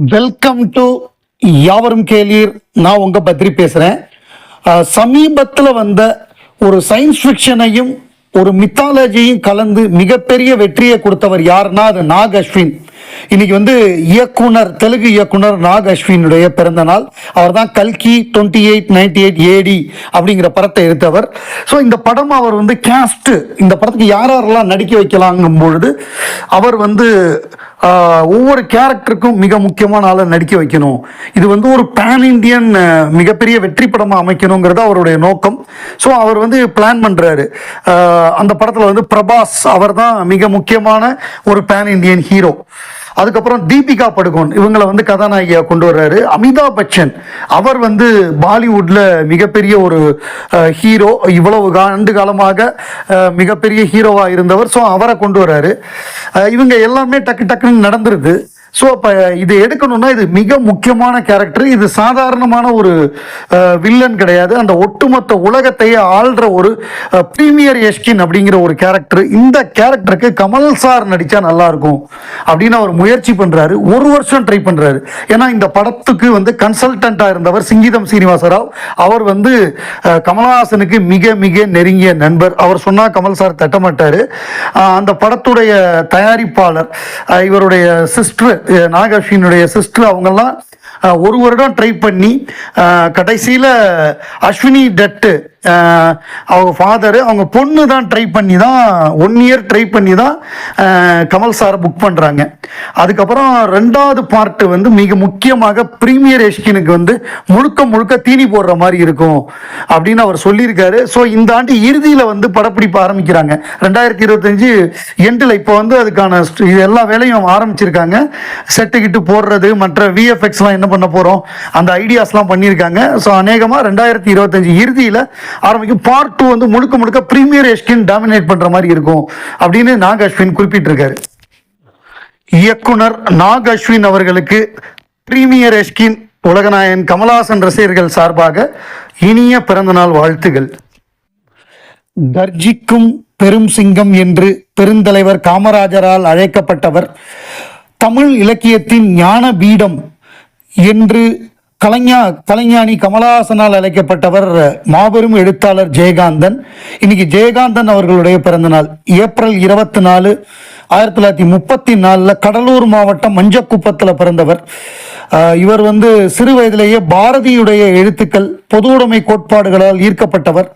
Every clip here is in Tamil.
வெல்கம் டு யாவரும் கேளீர். நான் உங்கள் பத்ரி பேசுகிறேன் சமீபத்தில் வந்த ஒரு சயின்ஸ் ஃபிக்ஷனையும் ஒரு மித்தாலஜியும் கலந்து மிகப்பெரிய வெற்றியை கொடுத்தவர் யாருன்னா அது நாக் அஸ்வின் இன்னைக்கு வந்து இயக்குனர் தெலுங்கு இயக்குனர் நாக் அஸ்வினுடைய பிறந்த நாள். அவர் தான் கல்கி twenty eight ninety eight AD அப்படிங்கிற படத்தை எடுத்தவர். ஸோ இந்த படம் அவர் வந்து கேஸ்ட் இந்த படத்துக்கு யார் யாரெல்லாம் நடிக்க வைக்கலாங்கும் பொழுது அவர் வந்து ஒவ்வொரு கேரக்டருக்கும் மிக முக்கியமான ஆளை நடிக்க வைக்கணும். இது வந்து ஒரு பேன் இண்டியன் மிகப்பெரிய வெற்றி படமாக அமைக்கணுங்கிறது அவருடைய நோக்கம். ஸோ அவர் வந்து பிளான் பண்ணுறாரு அந்த படத்தில் வந்து பிரபாஸ் அவர் தான் மிக முக்கியமான ஒரு பேன் இந்தியன் ஹீரோ அதுக்கப்புறம் தீபிகா படுகோன் இவங்களை வந்து கதாநாயகியாக கொண்டு வர்றாரு. அமிதாப் பச்சன் அவர் வந்து பாலிவுட்டில் மிகப்பெரிய ஒரு ஹீரோ இவ்வளவு ஆண்டு காலமாக மிகப்பெரிய ஹீரோவாக இருந்தவர். ஸோ அவரை கொண்டு வர்றாரு. இவங்க எல்லாமே டக்கு டக்குன்னு நடந்துருது. ஸோ அப்போ இது எடுக்கணும்னா இது மிக முக்கியமான கேரக்டர் இது சாதாரணமான ஒரு வில்லன் கிடையாது. அந்த ஒட்டுமொத்த உலகத்தையே ஆள்ற ஒரு ப்ரீமியர் எஸ்கின் அப்படிங்கிற ஒரு கேரக்டர் இந்த கேரக்டருக்கு கமல் சார் நடித்தா நல்லா இருக்கும் அப்படின்னு அவர் முயற்சி பண்ணுறாரு ஒரு வருஷம் ட்ரை பண்ணுறாரு ஏன்னா இந்த படத்துக்கு வந்து கன்சல்டண்ட்டாக இருந்தவர் சிங்கீதம் சீனிவாசராவ். அவர் வந்து கமலஹாசனுக்கு மிக மிக நெருங்கிய நண்பர். அவர் சொன்னால் கமல் சார் தட்டமாட்டார். அந்த படத்துடைய தயாரிப்பாளர் இவருடைய சிஸ்டர் நாகஸ்வினுடைய சிஸ்டர் அவங்கெல்லாம் ஒரு வருடம் ட்ரை பண்ணி கடைசியில் அஸ்வினி டட்டு அவங்க ஃபாதரு அவங்க பொண்ணு தான் ட்ரை பண்ணி தான் ஒன் இயர் ட்ரை பண்ணி தான் கமல் சாரை புக் பண்ணுறாங்க அதுக்கப்புறம் ரெண்டாவது பார்ட்டு வந்து மிக முக்கியமாக ப்ரீமியர் எஷ்கினுக்கு வந்து முழுக்க முழுக்க தீனி போடுற மாதிரி இருக்கும் அப்படின்னு அவர் சொல்லியிருக்காரு. ஸோ இந்த ஆண்டு இறுதியில் வந்து படப்பிடிப்பு ஆரம்பிக்கிறாங்க. ரெண்டாயிரத்தி இருபத்தஞ்சு எண்டில் இப்போ வந்து அதுக்கான எல்லா வேலையும் ஆரம்பிச்சிருக்காங்க. செட்டுக்கிட்டு போடுறது மற்ற விஎஃப்எக்ஸ்லாம் என்ன பண்ண போகிறோம் அந்த ஐடியாஸ்லாம் பண்ணியிருக்காங்க. ஸோ அநேகமாக ரெண்டாயிரத்தி இருபத்தஞ்சி இறுதியில் ஆரம்பிக்கும் பார்ட் டூ வந்து முழுக்க முழுக்க ப்ரீமியர் எஷ்கின் டாமினேட் பண்ணுற மாதிரி இருக்கும் அப்படின்னு நாக் அஸ்வின் குறிப்பிட்டிருக்காரு. இயக்குனர் நாக் அஸ்வின் அவர்களுக்கு பிரீமியர் எஸ்கின் உலகநாயன் கமலாசன் ரசிகர்கள் சார்பாக இனிய பிறந்தநாள் வாழ்த்துகள். கர்ஜிக்கும் பெரும் சிங்கம் என்று பெருந்தலைவர் காமராஜரால் அழைக்கப்பட்டவர் தமிழ் இலக்கியத்தின் ஞான பீடம் என்று கலைஞா கலைஞானி கமலஹாசனால் அழைக்கப்பட்டவர் மாபெரும் எழுத்தாளர் ஜெயகாந்தன். இன்னைக்கு ஜெயகாந்தன் அவர்களுடைய பிறந்தநாள் ஏப்ரல் இருபத்தி நாலு ஆயிரத்தி தொள்ளாயிரத்தி முப்பத்தி நாலில் கடலூர் மாவட்டம் மஞ்சக்குப்பத்தில் பிறந்தவர். ஆஹ் இவர் வந்து சிறு வயதிலேயே பாரதியுடைய எழுத்துக்கள் பொது உடைமை கோட்பாடுகளால் ஈர்க்கப்பட்டவர்.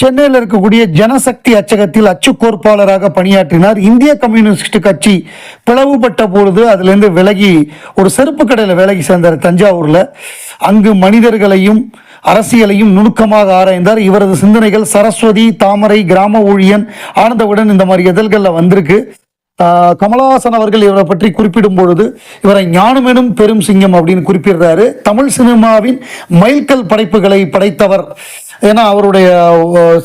சென்னையில் இருக்கக்கூடிய ஜனசக்தி அச்சகத்தில் அச்சு கோர்ப்பாளராக பணியாற்றினார். இந்திய கம்யூனிஸ்ட் கட்சி பிளவுபட்ட பொழுது அதுலேருந்து விலகி ஒரு செருப்பு கடையில் வேலைக்கு சேர்ந்தார் தஞ்சாவூரில். அங்கு மனிதர்களையும் அரசியலையும் நுணுக்கமாக ஆராய்ந்தார். இவரது சிந்தனைகள் சரஸ்வதி தாமரை கிராம ஊழியன் ஆனந்தவுடன் இந்த மாதிரி இதழ்களில் வந்திருக்கு. கமலஹாசன் அவர்கள் இவரை பற்றி குறிப்பிடும் பொழுது இவரை ஞானமெனும் பெரும் சிங்கம் அப்படின்னு குறிப்பிடுறாரு. தமிழ் சினிமாவின் மைல்கல் படைப்புகளை படைத்தவர் ஏன்னா அவருடைய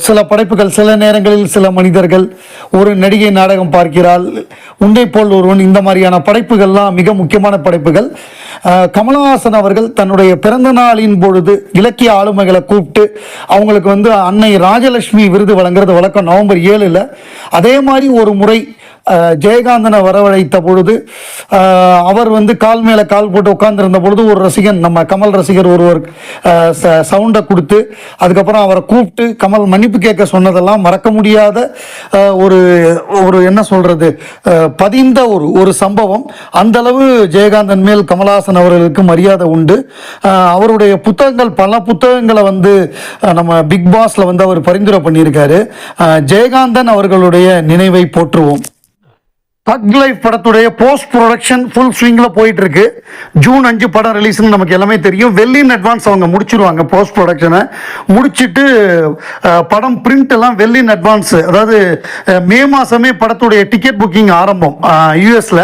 சில படைப்புகள் சில நேரங்களில் சில மனிதர்கள் ஒரு நடிகை நாடகம் பார்க்கிறாள். உண்டை போல் ஒருவன் இந்த மாதிரியான படைப்புகள்லாம் மிக முக்கியமான படைப்புகள். கமலஹாசன் அவர்கள் தன்னுடைய பிறந்த நாளின் பொழுது இலக்கிய ஆளுமைகளை கூப்பிட்டு அவங்களுக்கு வந்து அன்னை ராஜலட்சுமி விருது வழங்குறது வழக்கம் நவம்பர் ஏழில். அதே மாதிரி ஒரு முறை ஜெயகாந்தனை வரவழைத்த பொழுது அவர் வந்து கால் மேலே கால் போட்டு உட்கார்ந்துருந்த பொழுது ஒரு ரசிகன் நம்ம கமல் ரசிகர் ஒருவர் சவுண்டை கொடுத்து அதுக்கப்புறம் அவரை கூப்பிட்டு கமல் மன்னிப்பு கேட்க சொன்னதெல்லாம் மறக்க முடியாத ஒரு ஒரு என்ன சொல்கிறது பதிந்த ஒரு ஒரு சம்பவம். அந்த அளவு ஜெயகாந்தன் மேல் கமலஹாசன் அவர்களுக்கு மரியாதை உண்டு. அவருடைய புத்தகங்கள் பல புத்தகங்களை வந்து நம்ம பிக் பாஸில் வந்து அவர் பரிந்துரை பண்ணியிருக்காரு. ஜெயகாந்தன் அவர்களுடைய நினைவை போற்றுவோம். தக் லைஃப் படத்துடைய போஸ்ட் ப்ரொடக்ஷன் ஃபுல் ஸ்விங்கில் போயிட்டு இருக்கு ஜூன் அஞ்சு படம் ரிலீஸ்னு நமக்கு எல்லாமே தெரியும். வெள்ளின் அட்வான்ஸ் அவங்க முடிச்சிருவாங்க போஸ்ட் ப்ரொடக்ஷனை முடிச்சுட்டு படம் பிரிண்ட் எல்லாம் வெள்ளின் அட்வான்ஸ் அதாவது மே மாதமே படத்துடைய டிக்கெட் புக்கிங் ஆரம்பம் யூஎஸில்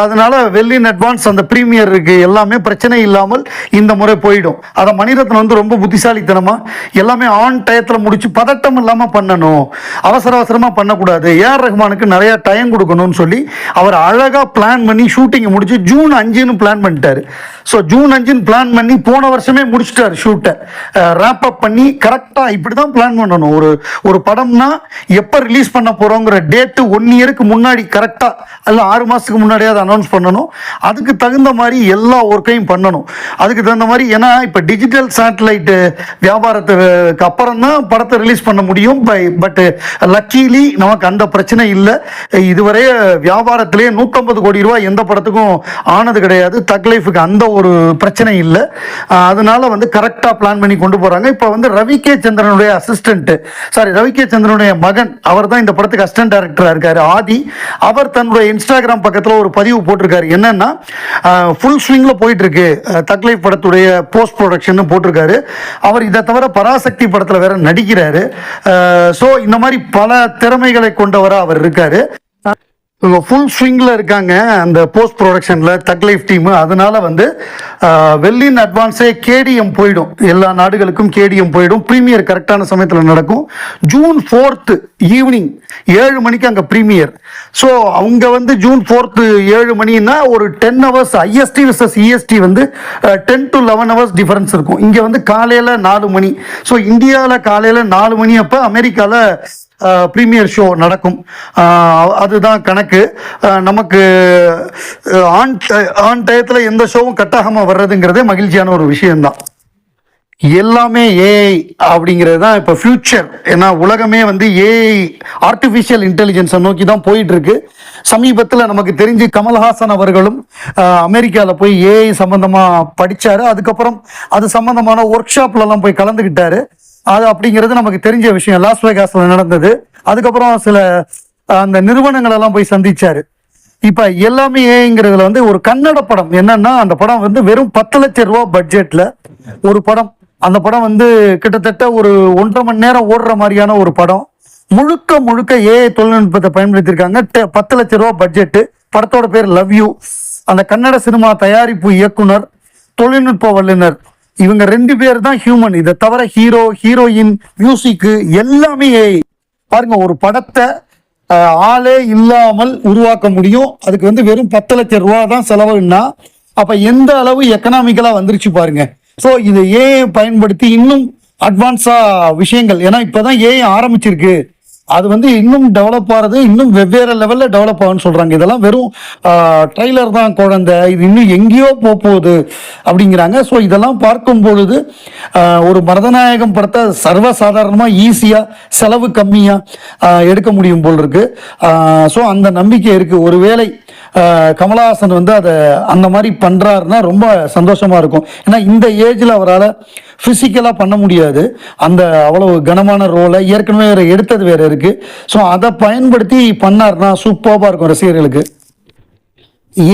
அதனால வெள்ளின் அட்வான்ஸ் அந்த ப்ரீமியருக்கு எல்லாமே பிரச்சனை இல்லாமல் இந்த முறை போயிடும். அதை மணிரத்னம் வந்து ரொம்ப புத்திசாலித்தனமாக எல்லாமே ஆன் டயத்தில் முடிச்சு பதட்டம் இல்லாமல் பண்ணணும். அவசர அவசரமாக பண்ணக்கூடாது. ஏஆர் ரஹ்மானுக்கு நிறையா டைம் கொடுக்கணும்னு சொல்லி அவர் அழகாக பிளான் பண்ணி ஷூட்டிங்கை முடிச்சு ஜூன் அஞ்சுன்னு பிளான் பண்ணிட்டாரு. ஸோ ஜூன் அஞ்சுன்னு பிளான் பண்ணி போன வருஷமே முடிச்சிட்டாரு ஷூட்டை ரேப் அப் பண்ணி கரெக்டாக இப்படி தான் பிளான் பண்ணணும். ஒரு ஒரு படம்னா எப்போ ரிலீஸ் பண்ண போகிறோங்கிற டேட்டு ஒன் இயருக்கு முன்னாடி கரெக்டாக அல்ல ஆறு மாதத்துக்கு அதை அனௌன்ஸ் பண்ணணும். அதுக்கு தகுந்த மாதிரி எல்லா ஒர்க்கையும் பண்ணணும். அதுக்கு தகுந்த மாதிரி ஏன்னா இப்போ டிஜிட்டல் சேட்டலைட்டு வியாபாரத்துக்கு அப்புறம் தான் படத்தை ரிலீஸ் பண்ண முடியும். பட் லக்கீலி நமக்கு அந்த பிரச்சனை இல்லை. இதுவரை வியாபாரத்திலேயே நூற்றம்பது கோடி ரூபாய் எந்த படத்துக்கும் ஆனது கிடையாது. தக் லைஃபுக்கு அந்த ஒரு பிரச்சனை இல்லை. அதனால வந்து கரெக்டாக பிளான் பண்ணி கொண்டு போகிறாங்க இப்போ வந்து ரவி கே சந்திரனுடைய அசிஸ்டண்ட்டு சாரி ரவி கே சந்திரனுடைய மகன் அவர் தான் இந்த படத்துக்கு அசிஸ்டன்ட் டைரக்டராக இருக்கார். ஆதி அவர் தன்னுடைய இன்ஸ்டாகிராம் பக்கத்தில் ஒரு பதிவு போட்டிருக்காரு. என்னென்னா ஃபுல் ஸ்விங்கில் போயிட்டுருக்கு. தக் லைஃப் படத்துடைய போஸ்ட் ப்ரொடக்ஷன் போட்டிருக்காரு. அவர் இதை தவிர பராசக்தி படத்தில் வேற நடிக்கிறாரு. ஸோ இந்த மாதிரி பல திறமைகளை கொண்டவராக அவர் இருக்காரு. இவங்க ஃபுல் ஸ்விங்கில் இருக்காங்க. அந்த போஸ்ட் ப்ரொடக்ஷனில் தக் லைஃப் டீமு அதனால் வந்து வெள்ளின் அட்வான்ஸே கேடிஎம் போயிடும். எல்லா நாடுகளுக்கும் கேடிஎம் போயிடும். ப்ரீமியர் கரெக்டான சமயத்தில் நடக்கும். ஜூன் ஃபோர்த்து ஈவினிங் ஏழு மணிக்கு அங்கே ப்ரீமியர் ஸோ அவங்க வந்து ஜூன் ஃபோர்த்து ஏழு மணின்னா ஒரு ten hours IST versus EST வந்து ten to eleven hours difference இருக்கும். இங்கே வந்து காலையில் நாலு மணி. ஸோ இந்தியாவில் காலையில் நாலு மணி அப்போ அமெரிக்காவில் ப்ரீமியர் ஷோ நடக்கும். அதுதான் கணக்கு. நமக்கு ஆன் ஆன் டயத்தில் எந்த ஷோவும் கட் ஆகாமல் வர்றதுங்கிறதே மகிழ்ச்சியான ஒரு விஷயம்தான். எல்லாமே ஏஐ அப்படிங்கிறது தான் இப்போ ஃப்யூச்சர் ஏன்னா உலகமே வந்து ஏஐ ஆர்டிஃபிஷியல் இன்டெலிஜென்ஸை நோக்கி தான் போயிட்டுருக்கு. சமீபத்தில் நமக்கு தெரிஞ்சு கமல்ஹாசன் அவர்களும் அமெரிக்காவில் போய் ஏஐ சம்மந்தமாக படித்தார் அதுக்கப்புறம் அது சம்மந்தமான ஒர்க் ஷாப்லலாம் போய் கலந்துக்கிட்டாரு அது அப்படிங்கிறது நமக்கு தெரிஞ்ச விஷயம். லாஸ் வேகாஸில் நடந்தது. அதுக்கப்புறம் சில அந்த நிறுவனங்களெல்லாம் போய் சந்திச்சாரு. இப்ப எல்லாமே ஏங்கிறதுல வந்து ஒரு கன்னட படம். என்னன்னா அந்த படம் வந்து வெறும் பத்து லட்சம் ரூபா பட்ஜெட்ல ஒரு படம். அந்த படம் வந்து கிட்டத்தட்ட ஒரு ஒன்றரை மணி நேரம் ஓடுற மாதிரியான ஒரு படம். முழுக்க முழுக்க ஏஐ தொழில்நுட்பத்தை பயன்படுத்தியிருக்காங்க. டெ- பத்து லட்சம் ரூபா பட்ஜெட்டு படத்தோட பேர் லவ் யூ அந்த கன்னட சினிமா தயாரிப்பு இயக்குனர் தொழில்நுட்ப வல்லுனர் இவங்க ரெண்டு பேர் தான் ஹியூமன் இதை தவிர ஹீரோ ஹீரோயின் மியூசிக்கு எல்லாமே பாருங்க ஒரு படத்தை ஆளே இல்லாமல் உருவாக்க முடியும். அதுக்கு வந்து வெறும் பத்து லட்சம் ரூபா தான் செலவுன்னா அப்ப எந்த அளவு எக்கனாமிக்கலா வந்துருச்சு பாருங்க. ஸோ இது ஏஐ பயன்படுத்தி இன்னும் அட்வான்ஸா விஷயங்கள்? ஏன்னா இப்பதான் ஏஐ ஆரம்பிச்சிருக்கு? அது வந்து இன்னும் டெவலப் ஆகிறது இன்னும் வெவ்வேறு லெவலில் டெவலப் ஆகும்னு சொல்கிறாங்க இதெல்லாம் வெறும் ட்ரைலர் தான் குழந்தை. இது இன்னும் எங்கேயோ போகுது அப்படிங்கிறாங்க. ஸோ இதெல்லாம் பார்க்கும் பொழுது ஒரு மரதநாயகம் படத்தை சர்வசாதாரணமாக ஈஸியாக செலவு கம்மியாக எடுக்க முடியும் போல் இருக்குது ஸோ அந்த நம்பிக்கை இருக்குது ஒருவேளை கமலஹாசன் வந்து அதை அந்த மாதிரி பண்ணுறாருன்னா ரொம்ப சந்தோஷமாக இருக்கும். ஏன்னா இந்த ஏஜில் அவரால் ஃபிசிக்கலாக பண்ண முடியாது. அந்த அவ்வளோ கனமான ரோலை ஏற்கனவே வேறு எடுத்தது வேறு இருக்குது ஸோ அதை பயன்படுத்தி பண்ணாருன்னா சூப்பராக இருக்கும் ரசிகர்களுக்கு.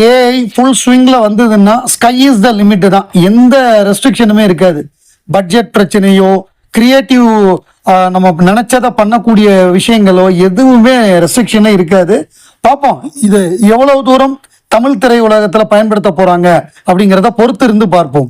ஏஐ ஃபுல் ஸ்விங்கில் வந்ததுன்னா ஸ்கை இஸ் த லிமிட்டு தான். எந்த ரெஸ்ட்ரிக்ஷனுமே இருக்காது. பட்ஜெட் பிரச்சனையோ கிரியேட்டிவ் நம்ம நினச்சதை பண்ணக்கூடிய விஷயங்களோ எதுவுமே ரெஸ்ட்ரிக்ஷனே இருக்காது. பார்ப்போம் இது எவ்வளவு தூரம் தமிழ் திரையுலகத்தில் பயன்படுத்த போறாங்க அப்படிங்கிறத பொறுத்து இருந்து பார்ப்போம்.